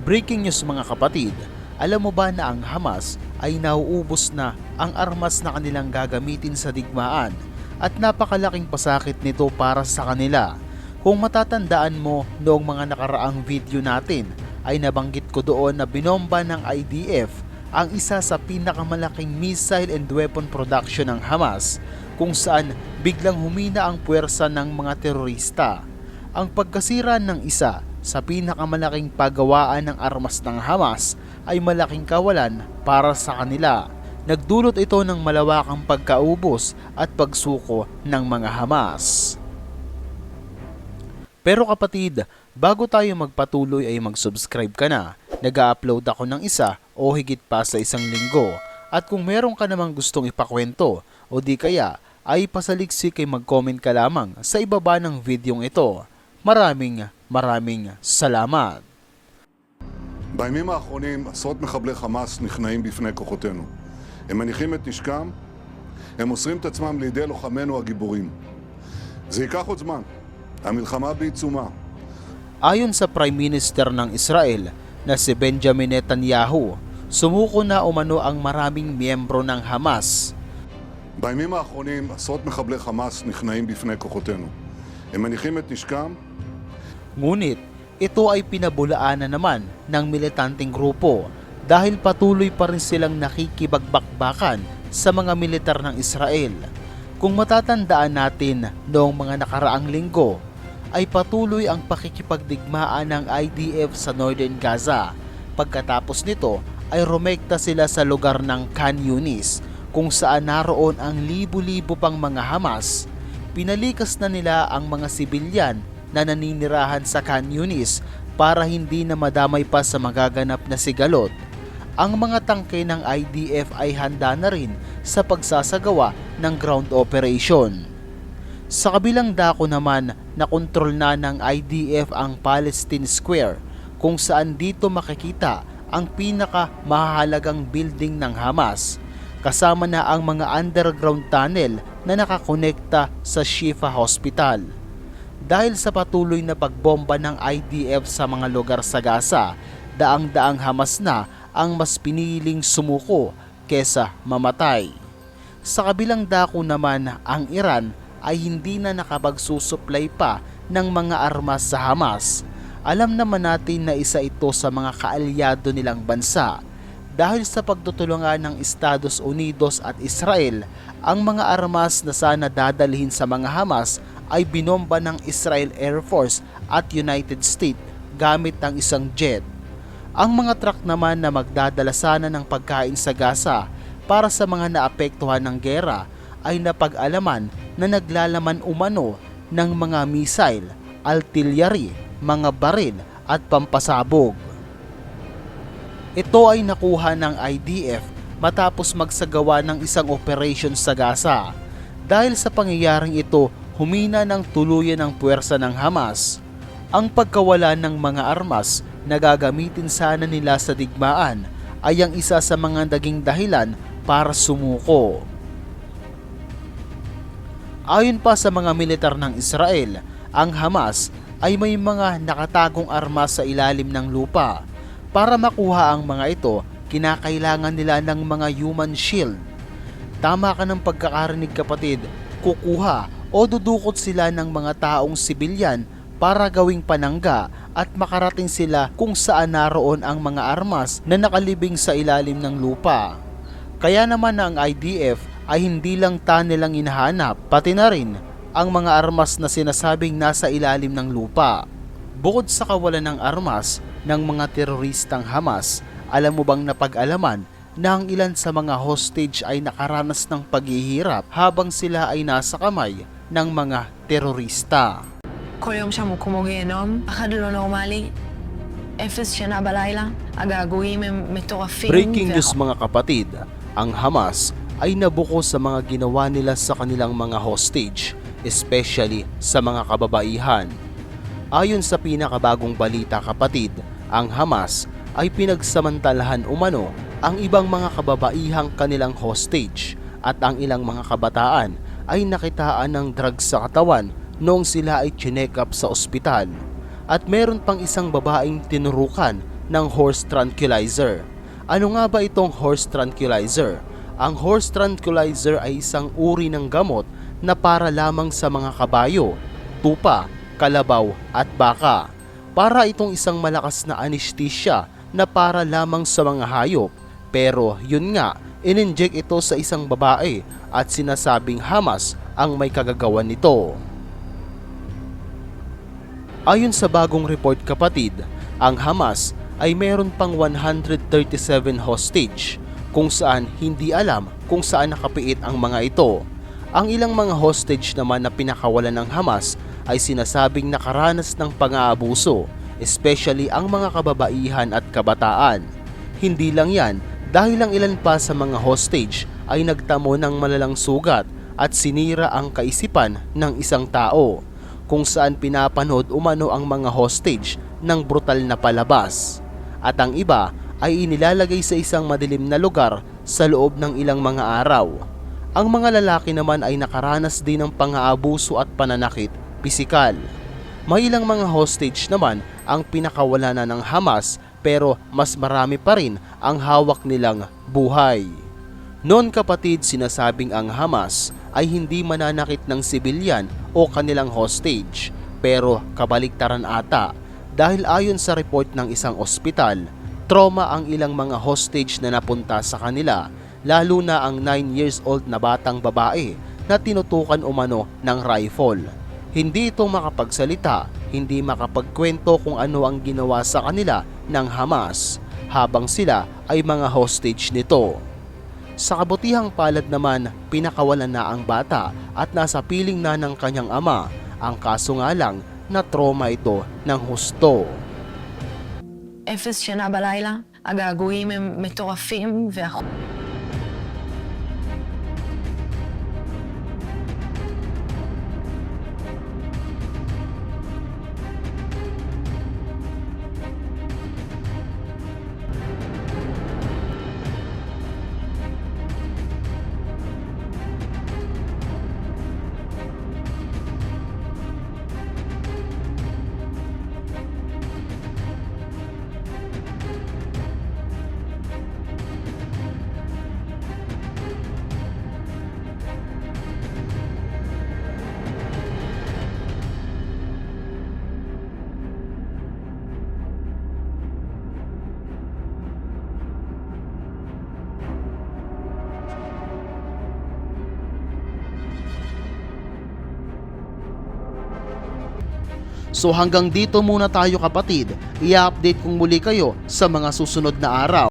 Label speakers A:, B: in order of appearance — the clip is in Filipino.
A: Breaking news mga kapatid, alam mo ba na ang Hamas ay nauubos na ang armas na kanilang gagamitin sa digmaan at napakalaking pasakit nito para sa kanila. Kung matatandaan mo noong mga nakaraang video natin ay nabanggit ko doon na binomba ng IDF ang isa sa pinakamalaking missile and weapon production ng Hamas kung saan biglang humina ang puwersa ng mga terorista. Ang pagkasira ng isa sa pinakamalaking paggawaan ng armas ng Hamas ay malaking kawalan para sa kanila. Nagdulot ito ng malawakang pagkaubos at pagsuko ng mga Hamas. Pero kapatid, bago tayo magpatuloy ay mag-subscribe ka na. Nag-upload ako ng isa o higit pa sa isang linggo. At kung meron ka namang gustong ipakwento o di kaya ay pasaliksik ay mag-comment ka lamang sa ibaba ng videong ito. Maraming maraming salamat.
B: בימים האחרונים עשרות מחבלי חמאס נכנעים בפני כוחותינו. הם מניחים את נשקם, הם מוסרים את עצמם לידי לוחמינו הגיבורים. זה ייקח עוד זמן, המלחמה בעיצומה.
A: Ayon sa Prime Minister ng Israel na si Benjamin Netanyahu, sumuko na umano ang maraming miyembro ng Hamas.
B: בימים האחרונים עשרות מחבלי חמאס נכנעים בפני כוחותינו. הם מניחים את נשקם,
A: Ngunit ito ay pinabulaan na naman ng militanteng grupo dahil patuloy pa rin silang nakikibagbakbakan sa mga militar ng Israel. Kung matatandaan natin noong mga nakaraang linggo, ay patuloy ang pakikipagdigmaan ng IDF sa Northern Gaza. Pagkatapos nito ay rumekta sila sa lugar ng Khan Yunis kung saan naroon ang libu-libo pang mga Hamas. Pinalikas na nila ang mga sibilyan na naninirahan sa Khan Yunis para hindi na madamay pa sa magaganap na sigalot. Ang mga tangke ng IDF ay handa na rin sa pagsasagawa ng ground operation. Sa kabilang dako naman, nakontrol na ng IDF ang Palestine Square kung saan dito makikita ang pinaka mahalagang building ng Hamas kasama na ang mga underground tunnel na nakakonekta sa Shifa Hospital. Dahil sa patuloy na pagbomba ng IDF sa mga lugar sa Gaza, daang-daang Hamas na ang mas piniling sumuko kesa mamatay. Sa kabilang dako naman, ang Iran ay hindi na nakapagsusupply pa ng mga armas sa Hamas. Alam naman natin na isa ito sa mga kaalyado nilang bansa. Dahil sa pagtutulungan ng Estados Unidos at Israel, ang mga armas na sana dadalhin sa mga Hamas ay binomba ng Israel Air Force at United States gamit ang isang jet. Ang mga truck naman na magdadala sana ng pagkain sa Gaza para sa mga naapektuhan ng gera ay napag-alaman na naglalaman umano ng mga missile, artillery, mga baril at pampasabog. Ito ay nakuha ng IDF matapos magsagawa ng isang operation sa Gaza. Dahil sa pangyayaring ito, humina ng tuluyan ang puwersa ng Hamas. Ang pagkawala ng mga armas na gagamitin sana nila sa digmaan ay ang isa sa mga naging dahilan para sumuko. Ayon pa sa mga militar ng Israel, ang Hamas ay may mga nakatagong armas sa ilalim ng lupa. Para makuha ang mga ito, kinakailangan nila ng mga human shield. Tama ka ng pagkakarinig kapatid, kukuha o dudukot sila ng mga taong sibilyan para gawing panangga at makarating sila kung saan naroon ang mga armas na nakalibing sa ilalim ng lupa. Kaya naman ang IDF ay hindi lang tanilang hinahanap, pati na rin ang mga armas na sinasabing nasa ilalim ng lupa. Bukod sa kawalan ng armas ng mga teroristang Hamas, alam mo bang napag-alaman na ang ilan sa mga hostage ay nakaranas ng paghihirap habang sila ay nasa kamay ng mga terorista.
C: כל יום שם הוא כמו גיהנום, אחד לא נורמלי, אפס שינה בלילה, הגעגועים הם מטורפים.
A: Breaking
C: וה-
A: news mga kapatid, ang Hamas ay nabuko sa mga ginawa nila sa kanilang mga hostage, especially sa mga kababaihan. Ayon sa pinakabagong balita kapatid, ang Hamas ay pinagsamantalahan umano ang ibang mga kababaihang kanilang hostage at ang ilang mga kabataan ay nakitaan ng drugs sa katawan noong sila ay chinek up sa ospital. At meron pang isang babaeng tinurukan ng horse tranquilizer. Ano nga ba itong horse tranquilizer? Ang horse tranquilizer ay isang uri ng gamot na para lamang sa mga kabayo, tupa, kalabaw at baka. Para itong isang malakas na anesthesia na para lamang sa mga hayop. Pero yun nga, ininject ito sa isang babae at sinasabing Hamas ang may kagagawan nito. Ayon sa bagong report kapatid, ang Hamas ay meron pang 137 hostage kung saan hindi alam kung saan nakapiit ang mga ito. Ang ilang mga hostage naman na pinakawalan ng Hamas ay sinasabing nakaranas ng pang-aabuso, especially ang mga kababaihan at kabataan. Hindi lang yan, dahil ang ilan pa sa mga hostage ay nagtamo ng malalang sugat at sinira ang kaisipan ng isang tao kung saan pinapanood umano ang mga hostage ng brutal na palabas. At ang iba ay inilalagay sa isang madilim na lugar sa loob ng ilang mga araw. Ang mga lalaki naman ay nakaranas din ng pang-aabuso at pananakit pisikal. May ilang mga hostage naman ang pinakawala na ng Hamas pero mas marami pa rin ang hawak nilang buhay. Noon kapatid sinasabing ang Hamas ay hindi mananakit ng sibilyan o kanilang hostage pero kabaliktaran ata dahil ayon sa report ng isang ospital, trauma ang ilang mga hostage na napunta sa kanila lalo na ang 9 years old na batang babae na tinutukan umano ng rifle. Hindi ito makapagsalita, hindi makapagkwento kung ano ang ginawa sa kanila ng Hamas habang sila ay mga hostage nito. Sa kabutihang palad naman, pinakawalan na ang bata at nasa piling na ng kanyang ama. Ang kaso nga lang na trauma ito ng husto.
C: אפס שינה בלילה, הגעגועים הם מטורפים, והח...
A: So hanggang dito muna tayo kapatid. I-update kong muli kayo sa mga susunod na araw.